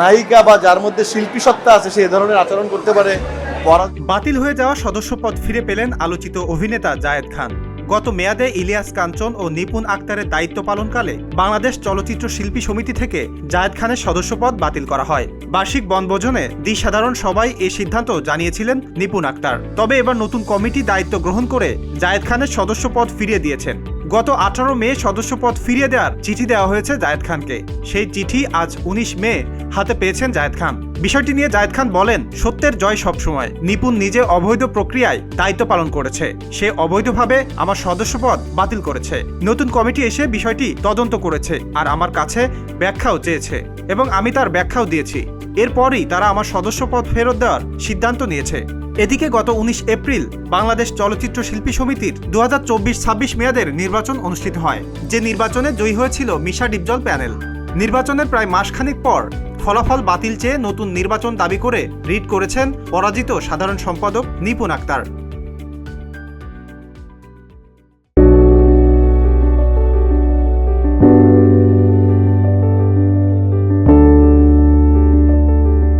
নায়িকা বা যার মধ্যে শিল্পী সত্তা আছে, সে ধরনের আচরণ করতে পারে। বাতিল হয়ে যাওয়া সদস্যপদ ফিরে পেলেন আলোচিত অভিনেতা জায়েদ খান। গত মেয়াদে ইলিয়াস কাঞ্চন ও নিপুণ আক্তারের দায়িত্ব পালনকালে বাংলাদেশ চলচ্চিত্র শিল্পী সমিতি থেকে জায়েদ খানের সদস্যপদ বাতিল করা হয়। বার্ষিক বনভোজনে সাধারণ সবাই এই সিদ্ধান্ত জানিয়েছিলেন নিপুণ আক্তার। তবে এবার নতুন কমিটি দায়িত্ব গ্রহণ করে জায়েদ খানের সদস্যপদ ফিরিয়ে দিয়েছেন। গত আঠারো মে সদস্যপদ ফিরিয়ে দেওয়ার চিঠি দেওয়া হয়েছে জায়েদ খানকে। সেই চিঠি আজ উনিশ মে হাতে পেয়েছেন জায়েদ খান। বিষয়টি নিয়ে জায়েদ খান বলেন, সত্যের জয় সবসময়। নিপুণ নিজে অবৈধ প্রক্রিয়ায় দায়িত্ব পালন করেছে। সে অবৈধভাবে আমার সদস্যপদ বাতিল করেছে। নতুন কমিটি এসে বিষয়টি তদন্ত করেছে আর আমার কাছে ব্যাখ্যাও চেয়েছে এবং আমি তার ব্যাখ্যাও দিয়েছি। এরপরই তারা আমার সদস্যপদ ফেরত দেওয়ার সিদ্ধান্ত নিয়েছে। এদিকে গত উনিশ এপ্রিল বাংলাদেশ চলচ্চিত্র শিল্পী সমিতির দু হাজার চব্বিশ ছাব্বিশ মেয়াদের নির্বাচন অনুষ্ঠিত হয়, যে নির্বাচনে জয়ী হয়েছিল মিশা ডিপজল প্যানেল। নির্বাচনের প্রায় মাসখানেক পর ফলাফল বাতিল চেয়ে নতুন নির্বাচন দাবি করে রিট করেছেন পরাজিত সাধারণ সম্পাদক নিপুন আক্তার।